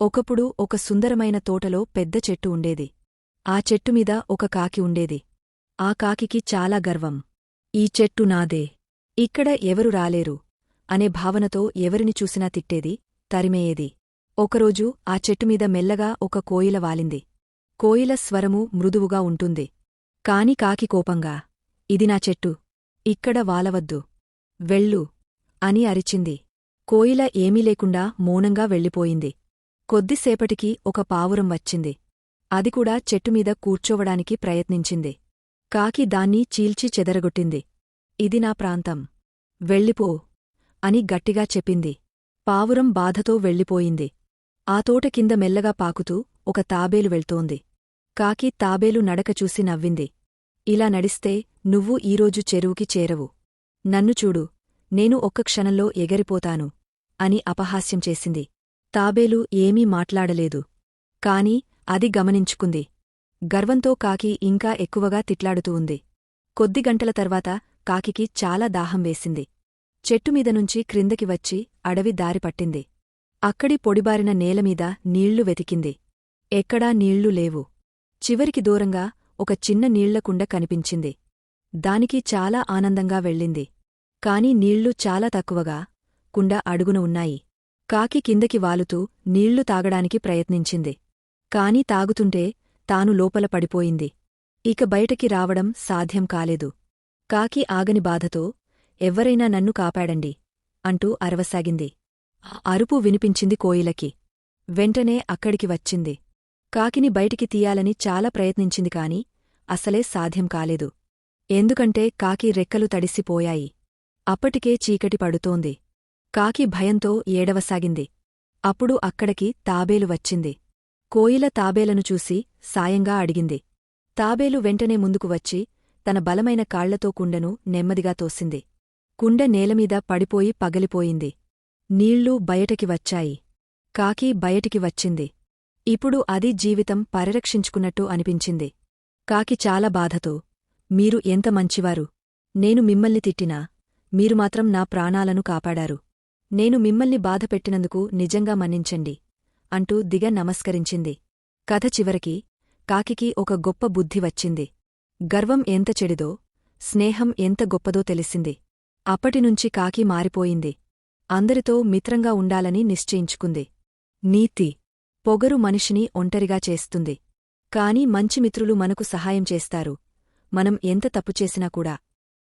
ఒకప్పుడు ఒక సుందరమైన తోటలో పెద్ద చెట్టు ఉండేది. ఆ చెట్టుమీద ఒక కాకి ఉండేది. ఆ కాకికి చాలా గర్వం. ఈ చెట్టు నాదే. ఇక్కడ ఎవరు రాలేరు అనే భావనతో ఎవరిని చూసినా తిట్టేది తరిమేయేది. ఒకరోజు ఆ చెట్టుమీద మెల్లగా ఒక కోయిల వాలింది. కోయిల స్వరము మృదువుగా ఉంటుంది. కాని కాకి కోపంగా ఇది నా చెట్టు. ఇక్కడ వాలవద్దు. వెళ్ళు అని అరిచింది. కోయిల ఏమీ లేకుండా మౌనంగా వెళ్ళిపోయింది. కొద్దిసేపటికి ఒక పావురం వచ్చింది. అది కూడా చెట్టుమీద కూర్చోవడానికి ప్రయత్నించింది. కాకి దాన్ని చీల్చి చెదరగొట్టింది. ఇది నా ప్రాంతం. వెళ్ళిపో అని గట్టిగా చెప్పింది. పావురం బాధతో వెళ్ళిపోయింది. ఆ తోట కింద మెల్లగా పాకుతూ ఒక తాబేలు వెళ్తోంది. కాకి తాబేలు నడక చూసి నవ్వింది. ఇలా నడిస్తే నువ్వు ఈరోజు చెరువుకి చేరవు. నన్ను చూడు. నేను ఒక్క క్షణంలో ఎగరిపోతాను అని అపహాస్యం చేసింది. తాబేలు ఏమీ మాట్లాడలేదు. కాని అది గమనించుకుంది. గర్వంతో కాకి ఇంకా ఎక్కువగా తిట్లాడుతూ ఉంది. కొద్ది గంటల తర్వాత కాకికి చాలా దాహం వేసింది. చెట్టుమీద నుంచి క్రిందకి వచ్చి అడవి దారి పట్టింది. అక్కడి పొడిబారిన నేలమీద నీళ్ళు వెతికింది. ఎక్కడా నీళ్ళు లేవు. చివరికి దూరంగా ఒక చిన్న నీళ్ళకుండ కనిపించింది. దానికి చాలా ఆనందంగా వెళ్ళింది. కాని నీళ్ళు చాలా తక్కువగా కుండ అడుగున ఉన్నాయి. కాకి కిందకి వాలుతూ నీళ్ళు తాగడానికి ప్రయత్నించింది. కాని తాగుతుంటే తాను లోపల పడిపోయింది. ఇక బయటకి రావడం సాధ్యం కాలేదు. కాకి ఆగని బాధతో ఎవ్వరైనా నన్ను కాపాడండి అంటూ అరవసాగింది. ఆ అరుపు వినిపించింది కోయిలకి. వెంటనే అక్కడికి వచ్చింది. కాకిని బయటికి తీయాలని చాలా ప్రయత్నించింది కాని అసలే సాధ్యం కాలేదు. ఎందుకంటే కాకి రెక్కలు తడిసిపోయాయి. అప్పటికే చీకటి పడుతోంది. కాకి భయంతో ఏడవసాగింది. అప్పుడు అక్కడికి తాబేలు వచ్చింది. కోయిల తాబేలను చూసి సాయంగా అడిగింది. తాబేలు వెంటనే ముందుకు వచ్చి తన బలమైన కాళ్ళతో కుండను నెమ్మదిగా తోసింది. కుండ నేలమీద పడిపోయి పగలిపోయింది. నీళ్ళు బయటకి వచ్చాయి. కాకి బయటికి వచ్చింది. ఇప్పుడు అది జీవితం పరిరక్షించుకున్నట్టు అనిపించింది. కాకి చాలా బాధతో మీరు ఎంత మంచివారు. నేను మిమ్మల్ని తిట్టినా మీరు మాత్రం నా ప్రాణాలను కాపాడారు. నేను మిమ్మల్ని బాధపెట్టినందుకు నిజంగా మన్నించండి అంటూ దిగ నమస్కరించింది. కథ చివరికి కాకికి ఒక గొప్ప బుద్ధి వచ్చింది. గర్వం ఎంత చెడిదో స్నేహం ఎంత గొప్పదో తెలిసింది. అప్పటినుంచి కాకి మారిపోయింది. అందరితో మిత్రంగా ఉండాలని నిశ్చయించుకుంది. నీతి పొగరు మనిషిని ఒంటరిగా చేస్తుంది. కాని మంచి మిత్రులు మనకు సహాయం చేస్తారు. మనం ఎంత తప్పు చేసినా కూడా